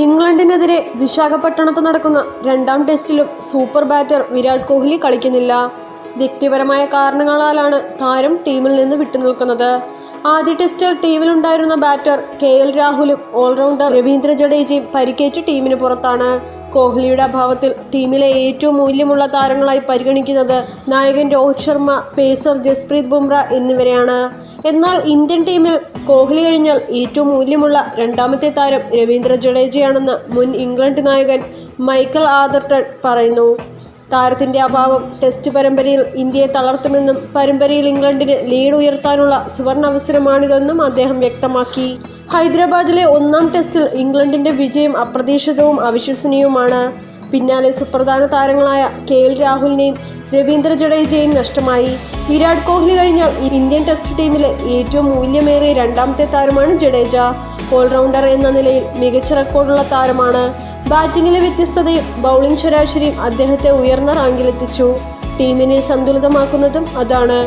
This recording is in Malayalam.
ഇംഗ്ലണ്ടിനെതിരെ വിശാഖപട്ടണത്ത് നടക്കുന്ന രണ്ടാം ടെസ്റ്റിലും സൂപ്പർ ബാറ്റർ വിരാട് കോഹ്ലി കളിക്കുന്നില്ല. വ്യക്തിപരമായ കാരണങ്ങളാലാണ് താരം ടീമിൽ നിന്ന് വിട്ടുനിൽക്കുന്നത്. ആദ്യ ടെസ്റ്റിൽ ടീമിലുണ്ടായിരുന്ന ബാറ്റർ കെ എൽ രാഹുലും ഓൾറൗണ്ടർ രവീന്ദ്ര ജഡേജയും പരിക്കേറ്റ് ടീമിന് പുറത്താണ്. കോഹ്ലിയുടെ അഭാവത്തിൽ ടീമിലെ ഏറ്റവും മൂല്യമുള്ള താരങ്ങളായി പരിഗണിക്കുന്നത് നായകൻ രോഹിത് ശർമ്മ പേസർ ജസ്പ്രീത് ബുംറ എന്നിവരെയാണ്. എന്നാൽ ഇന്ത്യൻ ടീമിൽ കോഹ്ലി കഴിഞ്ഞാൽ ഏറ്റവും മൂല്യമുള്ള രണ്ടാമത്തെ താരം രവീന്ദ്ര ജഡേജയാണെന്ന് മുൻ ഇംഗ്ലണ്ട് നായകൻ മൈക്കൽ ആദർട്ടൺ പറയുന്നു. താരത്തിന്റെ അഭാവം ടെസ്റ്റ് പരമ്പരയിൽ ഇന്ത്യയെ തളർത്തുമെന്നും പരമ്പരയിൽ ഇംഗ്ലണ്ടിന് ലീഡ് ഉയർത്താനുള്ള സുവർണ അവസരമാണിതെന്നും അദ്ദേഹം വ്യക്തമാക്കി. ഹൈദരാബാദിലെ ഒന്നാം ടെസ്റ്റിൽ ഇംഗ്ലണ്ടിന്റെ വിജയം അപ്രതീക്ഷിതവും അവിശ്വസനീയവുമാണ്. പിന്നാലെ സുപ്രധാന താരങ്ങളായ കെ എൽ രാഹുലിനെയും രവീന്ദ്ര ജഡേജയും നഷ്ടമായി. വിരാട് കോഹ്ലി കഴിഞ്ഞാൽ ഇന്ത്യൻ ടെസ്റ്റ് ടീമിലെ ഏറ്റവും മൂല്യമേറിയ രണ്ടാമത്തെ താരമാണ് ജഡേജ. ഓൾറൗണ്ടർ എന്ന നിലയിൽ മികച്ച റെക്കോർഡുള്ള താരമാണ്. ബാറ്റിംഗിലെ വ്യത്യസ്തതയും ബൗളിംഗ് ശരാശരിയും അദ്ദേഹത്തെ ഉയർന്ന റാങ്കിലെത്തിച്ചു. ടീമിനെ സന്തുലിതമാക്കുന്നതും അതാണ്.